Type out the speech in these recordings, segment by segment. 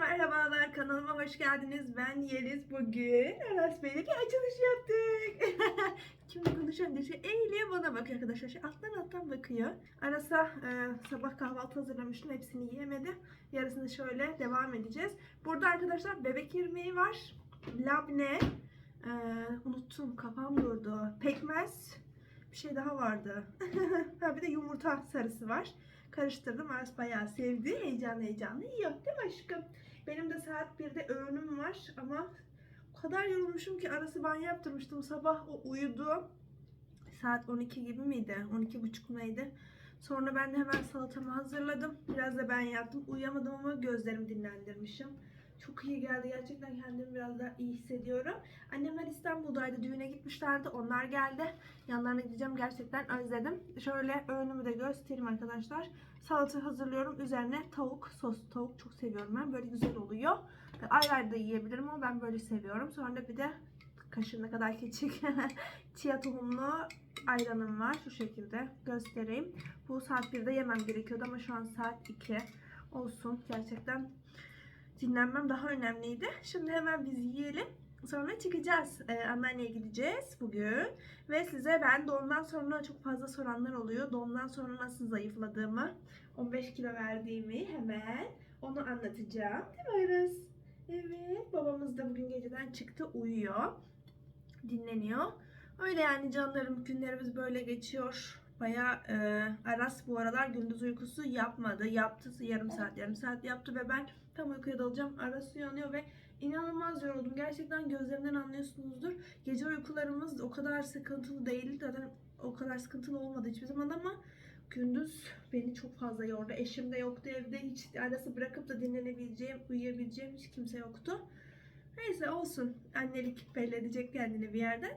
merhabalar kanalıma hoş geldiniz. Ben Yeliz. Bugün Aras Bey'le bir açılış yaptık. Kimle konuşuyorum diye şey eğiliyor bana bakıyor arkadaşlar. Şey, alttan alttan bakıyor. Aras'a e, sabah kahvaltı hazırlamıştım. Hepsini yiyemedi. Yarısını şöyle devam edeceğiz. Burada arkadaşlar bebek irmiği var. Labne. e, unuttum kafam durdu. Pekmez. Bir şey daha vardı. ha bir de yumurta sarısı var. Karıştırdım. Aras bayağı sevdi. Heyecanlı heyecanlı yiyor. Değil mi aşkım? Benim de saat 1'de öğünüm var ama o kadar yorulmuşum ki arası banyo yaptırmıştım. Sabah o uyudu. Saat 12 gibi miydi? 12 buçuk neydi? Sonra ben de hemen salatamı hazırladım. Biraz da ben yaptım. Uyuyamadım ama gözlerimi dinlendirmişim. Çok iyi geldi. Gerçekten kendimi biraz daha iyi hissediyorum. Annemler İstanbul'daydı. Düğüne gitmişlerdi. Onlar geldi. Yanlarına gideceğim. Gerçekten özledim. Şöyle öğünümü de göstereyim arkadaşlar. Salata hazırlıyorum. Üzerine tavuk, sos tavuk çok seviyorum ben. Böyle güzel oluyor. Ayrı ayrı da yiyebilirim ama ben böyle seviyorum. Sonra bir de kaşığına kadar küçük chia tohumlu ayranım var. Şu şekilde göstereyim. Bu saat 1'de yemem gerekiyordu ama şu an saat 2 olsun. Gerçekten dinlenmem daha önemliydi. Şimdi hemen biz yiyelim. Sonra çıkacağız. Ee, anneanneye gideceğiz bugün. Ve size ben doğumdan sonra çok fazla soranlar oluyor. Doğumdan sonra nasıl zayıfladığımı, 15 kilo verdiğimi hemen onu anlatacağım. Değil mi? Evet. Babamız da bugün geceden çıktı uyuyor. Dinleniyor. Öyle yani canlarım günlerimiz böyle geçiyor. Baya Aras bu aralar gündüz uykusu yapmadı. Yaptı yarım saat yarım saat yaptı ve ben tam uykuya dalacağım. Aras uyanıyor ve inanılmaz yoruldum. Gerçekten gözlerimden anlıyorsunuzdur. Gece uykularımız o kadar sıkıntılı değil. Zaten o kadar sıkıntılı olmadı hiçbir zaman ama gündüz beni çok fazla yordu. Eşim de yoktu evde. Hiç arası bırakıp da dinlenebileceğim, uyuyabileceğim hiç kimse yoktu. Neyse olsun. Annelik belli edecek kendini bir yerden.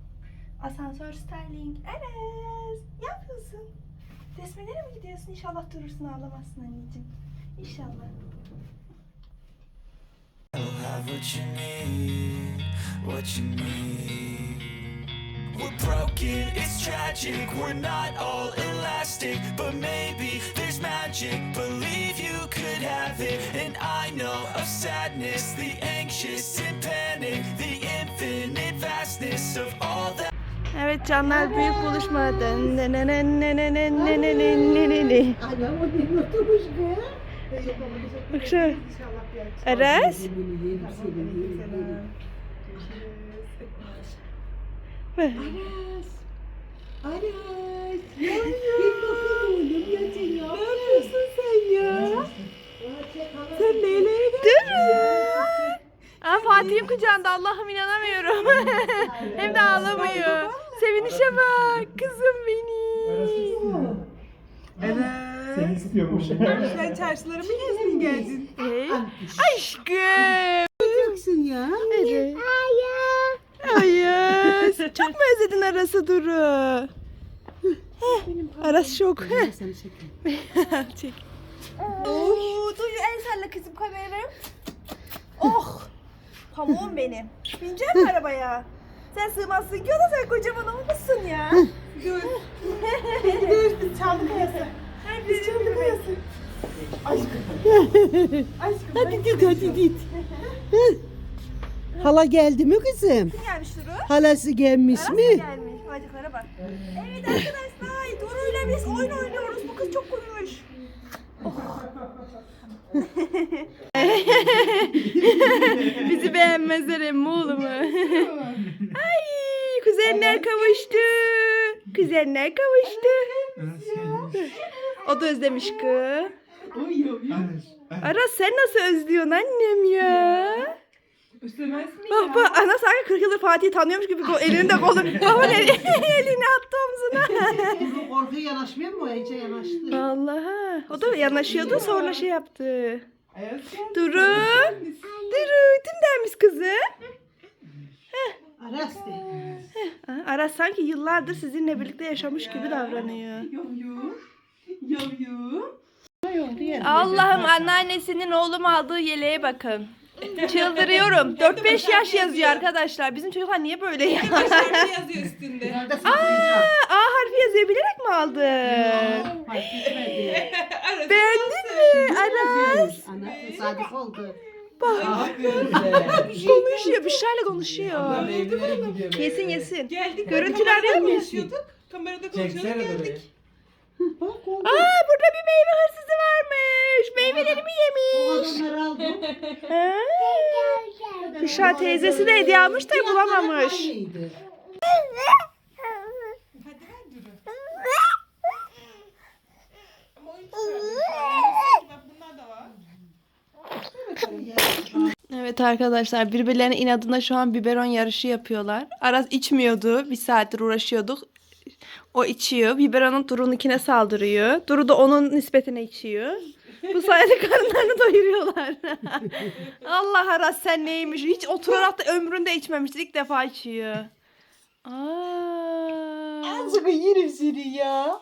Asansör styling. Enes! Ne yapıyorsun? Resmelere mi gidiyorsun? İnşallah durursun ağlamazsın anneciğim. İnşallah. What you need, what you need. We're broken, it's tragic. We're not all elastic, but maybe there's magic. Believe you could have it, and I know of sadness, the anxious and panic, the Evet canlar büyük buluşma. Bak şu. Eres. Eres. Aras. Ya ya. Ne yapıyorsun sen ya? Sen neyle Durun. Aa, Fatih'im kucağında Allah'ım inanamıyorum. Hem de ağlamıyor. Sevinişe bak. Kızım benim. Seni istiyormuş. Sen çarşıları mı gezdin geldin? Hey. Aşkım. Yoksun ya. Evet. Ayaz. Çok mu özledin Aras'ı Duru? Heh, Aras şok. Heh. Seni çekeyim. Çek. Oo, Duyu el salla kızım kamerayı. Oh. Pamuğum benim. Binecek mi arabaya? Sen sığmazsın ki o da sen kocaman olmuşsun ya. Dur. Dur biz çaldık kayası. Biz çaldık kayası. Aşkım. Aşkım. Hadi git hadi git. Hala geldi mi kızım? Kim gelmiş Duru? Halası gelmiş Aras mı mi? gelmiş? Bacaklara bak. Evet arkadaşlar Duru'yla biz oyun oynuyoruz. Bu kız çok uyumuş. Bizi beğenmezler emmi oğlumu. Ay kuzenler kavuştu. Kuzenler kavuştu. O da özlemiş kız. Aras sen nasıl özlüyorsun annem ya? Bak bak ana sanki 40 yıldır Fatih'i tanıyormuş gibi kol, elini de kolunu. Baba el- elini attı omzuna. Bu korku yanaşmıyor mu? İyice yanaştı. Vallahi. O da yanaşıyordu sonra şey yaptı. Evet. Durun. Durun. Dinlenmiş kızı. Aras de. Aa, Aras sanki yıllardır sizinle birlikte yaşamış gibi davranıyor. Yavrum. Yavrum. Allah'ım anneannesinin oğlum aldığı yeleğe bakın. Çıldırıyorum. 4-5 yaş yazıyor arkadaşlar. Bizim çocuklar niye böyle ya? yazıyor üstünde. Nerede saklayacağım? A harfi yazıyor bilerek mi aldın? Fark etmedi. Beğendin mi? Aras. Ana tesadüf oldu. Konuşuyor. Büşra'yla konuşuyor. Meyvelere gidiyor. Yesin yesin. Geldik. Görüntülü kamerada arıyor muyuz? konuşuyorduk. Kamerada konuşuyorduk Çeksene geldik. burayı. Bak oldu. Aa burada bir meyve hırsızı varmış. Meyvelerimi O yemiş. adamları aldım. Ha. Büşra teyzesi de hediye almış da bulamamış. Aynıydı. Hadi ver Duru. Ama oyun çıkardı. Bak bunlar da var. Evet arkadaşlar birbirlerine inadına şu an biberon yarışı yapıyorlar. Aras içmiyordu. Bir saattir uğraşıyorduk. O içiyor. Biberonun Duru'nunkine saldırıyor. Duru da onun nispetine içiyor. Bu sayede karınlarını doyuruyorlar. Allah Aras sen neymiş? Hiç oturarak da ömründe içmemiştir. İlk defa içiyor. Aa. Ağzını yerim seni ya.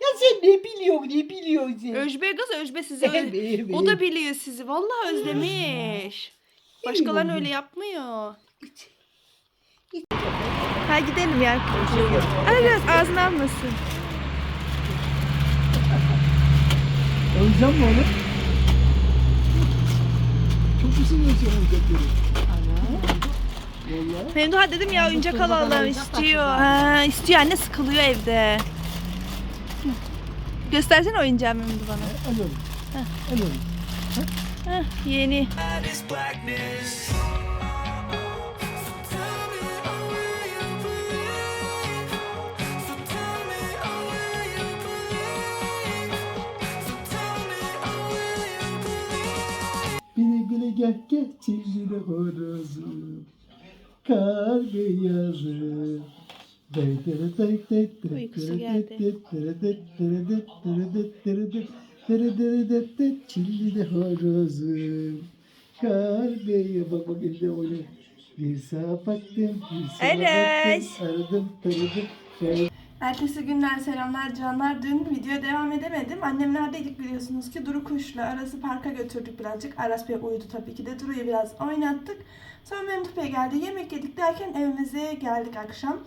Ya sen ne biliyorsun ne biliyorsun? Özbe kız Özbe sizi ö- Evet, O da biliyor sizi. Vallahi özlemiş. Başkaları öyle yapmıyor. Hadi gidelim ya. Hadi biraz ağzını almasın. Oyuncak mı oğlum? Çok güzel oyuncak oyuncakları. Valla. Memduha dedim ya oyuncak alalım istiyor. Ha, istiyor anne sıkılıyor evde. Göstersene oyuncağı Memdu bana. Alıyorum. Alıyorum. Heh, yeni. Oh, will you believe? Bile bile gel gel çizgide horozum. Kar beyazı. Uykusu geldi. Çilli horozum. Kar beyazı. Bak bak elde oynuyor. Bir sağa baktım, bir sağa baktım. Aradım, taradım. Ertesi günden selamlar canlar. Dün videoya devam edemedim. Annemlerdeydik biliyorsunuz ki. Duru Kuş'la Aras'ı parka götürdük birazcık. Aras Bey uyudu tabii ki de. Duru'yu biraz oynattık. Sonra Memduh Bey geldi. Yemek yedik derken evimize geldik akşam.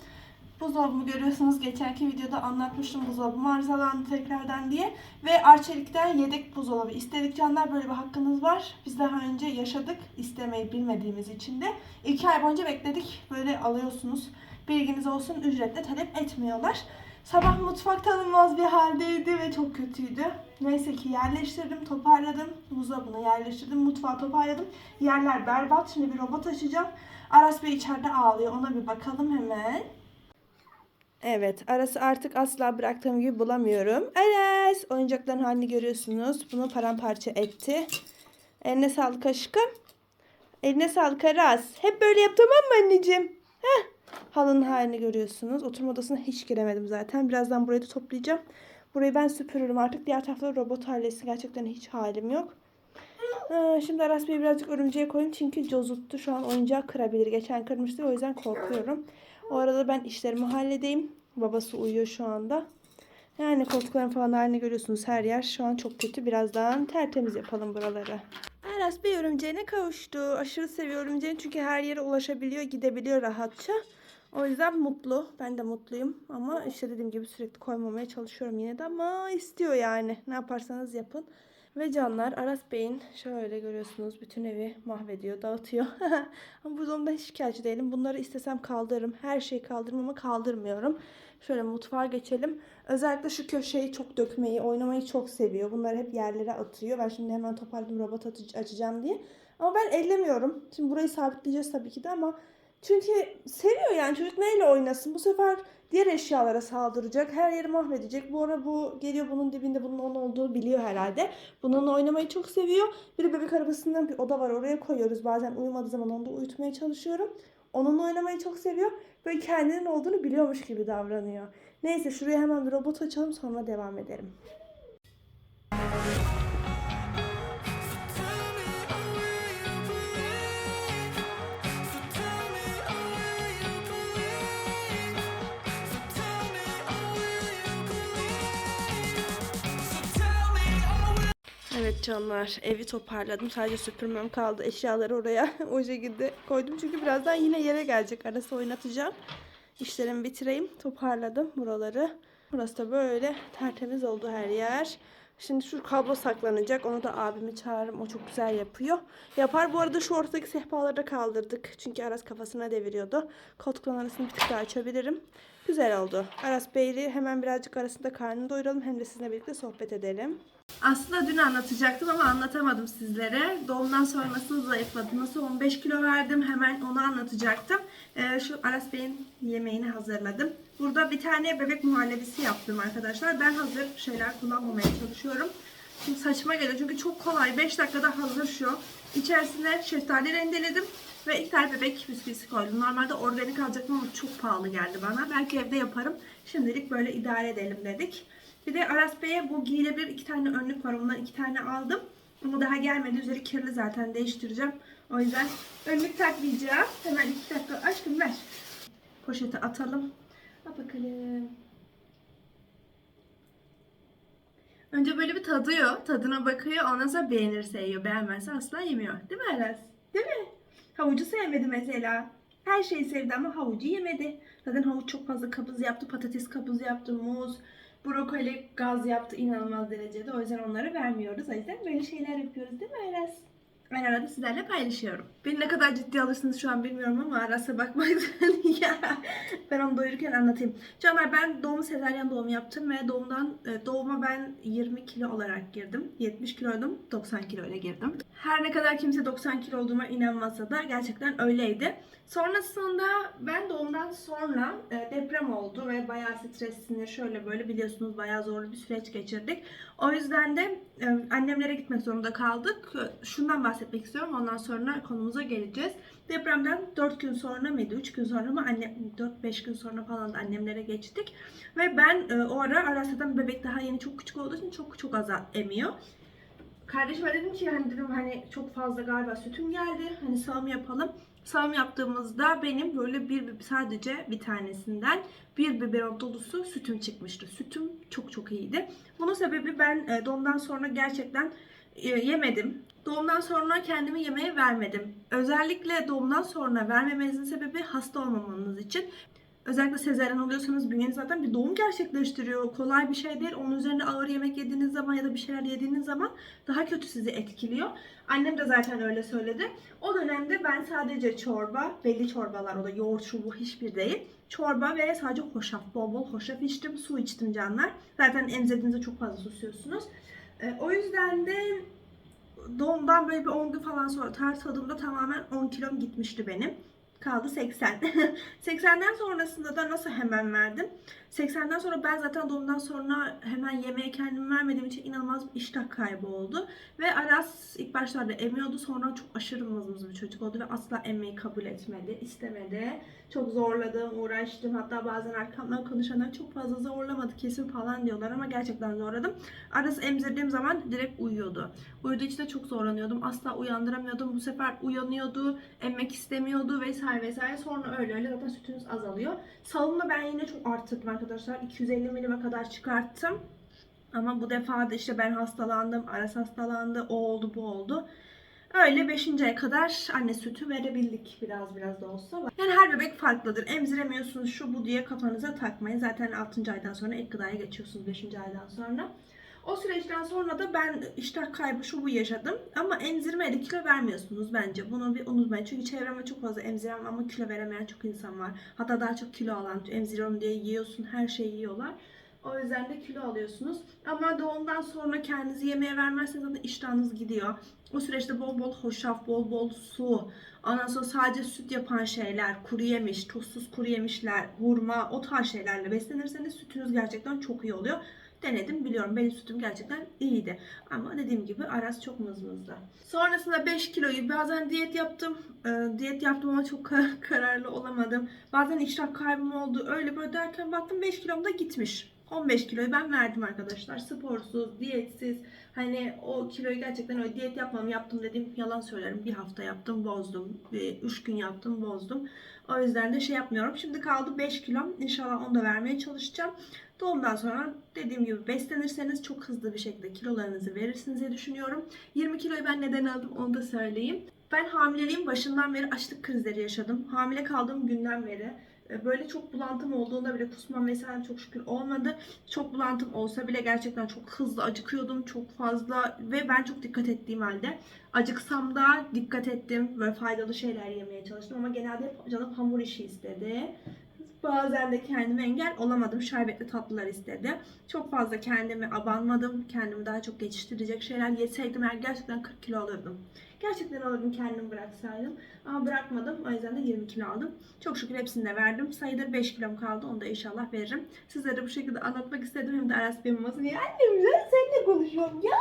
Buzdolabımı görüyorsunuz. Geçenki videoda anlatmıştım buzdolabım arızalandı tekrardan diye. Ve Arçelik'ten yedek buzdolabı istedik canlar. Böyle bir hakkınız var. Biz daha önce yaşadık. istemeyi bilmediğimiz için de. İki ay boyunca bekledik. Böyle alıyorsunuz. Bilginiz olsun ücretle talep etmiyorlar. Sabah mutfak tanınmaz bir haldeydi ve çok kötüydü. Neyse ki yerleştirdim, toparladım. Buzdolabını yerleştirdim, mutfağı toparladım. Yerler berbat. Şimdi bir robot açacağım. Aras Bey içeride ağlıyor. Ona bir bakalım hemen. Evet, Aras'ı artık asla bıraktığım gibi bulamıyorum. Aras! Oyuncakların halini görüyorsunuz. Bunu paramparça etti. Eline sağlık aşkım. Eline sağlık Aras. Hep böyle yap tamam anneciğim? Heh. Halının halini görüyorsunuz. Oturma odasına hiç giremedim zaten. Birazdan burayı da toplayacağım. Burayı ben süpürürüm artık. Diğer tarafları robot hallesin. Gerçekten hiç halim yok. Ha, şimdi Aras Bey'i birazcık örümceğe koyayım. Çünkü cozuttu. Şu an oyuncağı kırabilir. Geçen kırmıştı. O yüzden korkuyorum. O arada ben işlerimi halledeyim. Babası uyuyor şu anda. Yani koltukların falan halini görüyorsunuz. Her yer şu an çok kötü. Birazdan tertemiz yapalım buraları. Aras Bey örümceğine kavuştu. Aşırı seviyor örümceğini çünkü her yere ulaşabiliyor, gidebiliyor rahatça. O yüzden mutlu. Ben de mutluyum. Ama işte dediğim gibi sürekli koymamaya çalışıyorum yine de ama istiyor yani. Ne yaparsanız yapın. Ve canlar Aras Bey'in şöyle görüyorsunuz bütün evi mahvediyor, dağıtıyor. ama bu durumda hiç şikayetçi değilim. Bunları istesem kaldırırım. Her şeyi kaldırırım ama kaldırmıyorum. Şöyle mutfağa geçelim. Özellikle şu köşeyi çok dökmeyi, oynamayı çok seviyor. Bunları hep yerlere atıyor. Ben şimdi hemen toparladım robot açacağım diye. Ama ben ellemiyorum. Şimdi burayı sabitleyeceğiz tabii ki de ama çünkü seviyor yani çocuk neyle oynasın? Bu sefer diğer eşyalara saldıracak. Her yeri mahvedecek. Bu ara bu geliyor bunun dibinde bunun onun olduğunu biliyor herhalde. Bununla oynamayı çok seviyor. Bir bebek arabasından bir oda var oraya koyuyoruz. Bazen uyumadığı zaman onu da uyutmaya çalışıyorum. Onunla oynamayı çok seviyor. Böyle kendinin olduğunu biliyormuş gibi davranıyor. Neyse şuraya hemen bir robot açalım sonra devam edelim. Canlar evi toparladım. Sadece süpürmem kaldı. Eşyaları oraya o şekilde koydum. Çünkü birazdan yine yere gelecek. Arası oynatacağım. İşlerimi bitireyim. Toparladım buraları. Burası da böyle tertemiz oldu her yer. Şimdi şu kablo saklanacak. Onu da abimi çağırırım. O çok güzel yapıyor. Yapar. Bu arada şu ortadaki sehpaları da kaldırdık. Çünkü Aras kafasına deviriyordu. Koltukların arasını bir tık daha açabilirim. Güzel oldu. Aras Bey'li hemen birazcık arasında karnını doyuralım. Hem de sizinle birlikte sohbet edelim. Aslında dün anlatacaktım ama anlatamadım sizlere. Doğumdan sonra nasıl zayıfladım, nasıl 15 kilo verdim hemen onu anlatacaktım. Ee, şu Aras Bey'in yemeğini hazırladım. Burada bir tane bebek muhallebisi yaptım arkadaşlar. Ben hazır şeyler kullanmamaya çalışıyorum. Şimdi saçma geliyor çünkü çok kolay. 5 dakikada hazır şu. İçerisine şeftali rendeledim ve tane bebek bisküvisi koydum. Normalde organik alacaktım ama çok pahalı geldi bana. Belki evde yaparım. Şimdilik böyle idare edelim dedik. Bir de Aras Bey'e bu giyilebilir iki tane önlük var. Ondan iki tane aldım. Ama daha gelmedi. Üzeri kirli zaten değiştireceğim. O yüzden önlük takmayacağım. Hemen iki dakika aşkım ver. Poşete atalım. Al bakalım. Önce böyle bir tadıyor. Tadına bakıyor. Ondan sonra beğenirse yiyor. Beğenmezse asla yemiyor. Değil mi Aras? Değil mi? Havucu sevmedi mesela. Her şeyi sevdi ama havucu yemedi. Zaten havuç çok fazla kabız yaptı. Patates kabız yaptı. Muz, brokoli gaz yaptı inanılmaz derecede. O yüzden onları vermiyoruz. O yüzden böyle şeyler yapıyoruz değil mi Aras? Ben arada sizlerle paylaşıyorum. Beni ne kadar ciddi alırsınız şu an bilmiyorum ama Aras'a bakmayın. ya ben onu doyururken anlatayım. Canlar ben doğumu sezaryen doğum yaptım ve doğumdan e, doğuma ben 20 kilo olarak girdim. 70 kiloydum, 90 kilo ile girdim. Her ne kadar kimse 90 kilo olduğuma inanmasa da gerçekten öyleydi. Sonrasında ben doğumdan sonra e, deprem oldu ve bayağı stresli şöyle böyle biliyorsunuz bayağı zorlu bir süreç geçirdik. O yüzden de e, annemlere gitmek zorunda kaldık. E, Şundan bahsetmek istiyorum ondan sonra konumuza geleceğiz. Depremden 4 gün sonra mıydı? 3 gün sonra mı? Anne 4-5 gün sonra falan da annemlere geçtik. Ve ben o ara Arasa'dan bebek daha yeni çok küçük olduğu için çok çok az emiyor. Kardeşime dedim ki hani dedim hani çok fazla galiba sütüm geldi. Hani sağım yapalım. Sağım yaptığımızda benim böyle bir sadece bir tanesinden bir biberon dolusu sütüm çıkmıştı. Sütüm çok çok iyiydi. Bunun sebebi ben e, doğumdan sonra gerçekten e, yemedim. Doğumdan sonra kendimi yemeğe vermedim. Özellikle doğumdan sonra vermemenizin sebebi hasta olmamanız için. Özellikle sezaryen oluyorsanız bünyeniz zaten bir doğum gerçekleştiriyor. Kolay bir şey değil. Onun üzerine ağır yemek yediğiniz zaman ya da bir şeyler yediğiniz zaman daha kötü sizi etkiliyor. Annem de zaten öyle söyledi. O dönemde ben sadece çorba, belli çorbalar o da yoğurt, şu bu hiçbir değil. Çorba ve sadece hoşaf, bol bol hoşaf içtim, su içtim canlar. Zaten emzirdiğinizde çok fazla susuyorsunuz. Ee, o yüzden de doğumdan böyle bir 10 gün falan sonra tartıldığımda tamamen 10 kilom gitmişti benim. Kaldı 80. 80'den sonrasında da nasıl hemen verdim? 80'den sonra ben zaten doğumdan sonra hemen yemeğe kendimi vermediğim için inanılmaz bir iştah kaybı oldu. Ve Aras ilk başlarda emiyordu sonra çok aşırı mızmız bir çocuk oldu ve asla emmeyi kabul etmedi, istemedi. Çok zorladım, uğraştım. Hatta bazen arkamdan konuşanlar çok fazla zorlamadı kesin falan diyorlar ama gerçekten zorladım. Aras emzirdiğim zaman direkt uyuyordu. Uyuduğu için de çok zorlanıyordum. Asla uyandıramıyordum. Bu sefer uyanıyordu, emmek istemiyordu vesaire vesaire. Sonra öyle öyle zaten sütünüz azalıyor. Salonda ben yine çok arttırdım arkadaşlar. 250 milime kadar çıkarttım. Ama bu defa da işte ben hastalandım, Aras hastalandı, o oldu, bu oldu. Öyle 5. aya kadar anne sütü verebildik biraz biraz da olsa. Yani her bebek farklıdır. Emziremiyorsunuz şu bu diye kafanıza takmayın. Zaten 6. aydan sonra ilk gıdaya geçiyorsunuz 5. aydan sonra. O süreçten sonra da ben iştah kaybı şu bu yaşadım. Ama emzirmeyle kilo vermiyorsunuz bence. Bunu bir unutmayın. Çünkü çevremde çok fazla emziren ama kilo veremeyen çok insan var. Hatta daha çok kilo alan emziriyorum diye yiyorsun her şeyi yiyorlar. O yüzden de kilo alıyorsunuz. Ama doğumdan sonra kendinizi yemeğe vermezseniz zaten iştahınız gidiyor. O süreçte bol bol hoşaf, bol bol su, ondan sonra sadece süt yapan şeyler, kuru yemiş, tuzsuz kuru yemişler, hurma, o tarz şeylerle beslenirseniz sütünüz gerçekten çok iyi oluyor. denedim biliyorum benim sütüm gerçekten iyiydi. Ama dediğim gibi Aras çok mızmızdı. Sonrasında 5 kiloyu bazen diyet yaptım. Ee, diyet yaptım ama çok kar- kararlı olamadım. Bazen iştah kaybım oldu. Öyle böyle derken baktım 5 kilom da gitmiş. 15 kiloyu ben verdim arkadaşlar. Sporsuz, diyetsiz. Hani o kiloyu gerçekten öyle diyet yapmam yaptım dediğim yalan söylerim. Bir hafta yaptım bozdum. 3 gün yaptım bozdum. O yüzden de şey yapmıyorum. Şimdi kaldı 5 kilom. İnşallah onu da vermeye çalışacağım. Doğumdan sonra dediğim gibi beslenirseniz çok hızlı bir şekilde kilolarınızı verirsiniz diye düşünüyorum. 20 kiloyu ben neden aldım onu da söyleyeyim. Ben hamileliğin başından beri açlık krizleri yaşadım. Hamile kaldığım günden beri böyle çok bulantım olduğunda bile kusmam vesaire çok şükür olmadı. Çok bulantım olsa bile gerçekten çok hızlı acıkıyordum. Çok fazla ve ben çok dikkat ettiğim halde acıksam da dikkat ettim. Böyle faydalı şeyler yemeye çalıştım ama genelde canım hamur işi istedi. Bazen de kendime engel olamadım. Şerbetli tatlılar istedi. Çok fazla kendimi abanmadım. Kendimi daha çok geçiştirecek şeyler yeseydim eğer gerçekten 40 kilo alırdım. Gerçekten alırdım kendimi bıraksaydım. Ama bırakmadım. O yüzden de 20 kilo aldım. Çok şükür hepsini de verdim. Sayıdır 5 kilom kaldı. Onu da inşallah veririm. Sizlere bu şekilde anlatmak istedim. Hem de Aras benim olmasın. Ya annem ben seninle konuşuyorum ya.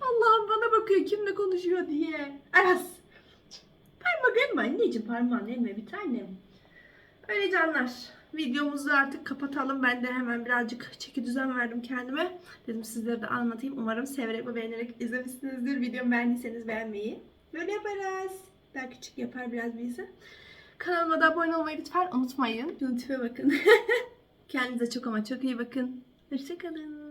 Allah'ım bana bakıyor kimle konuşuyor diye. Aras. Parmak emme anneciğim parmağını emme bir tanem. Öyle canlar. Videomuzu artık kapatalım. Ben de hemen birazcık çeki düzen verdim kendime. Dedim sizlere de anlatayım. Umarım severek ve beğenerek izlemişsinizdir. Videomu beğendiyseniz beğenmeyi. Böyle yaparız. Daha küçük yapar biraz bizi. Kanalıma da abone olmayı lütfen unutmayın. Şunun tipe bakın. Kendinize çok ama çok iyi bakın. Hoşçakalın.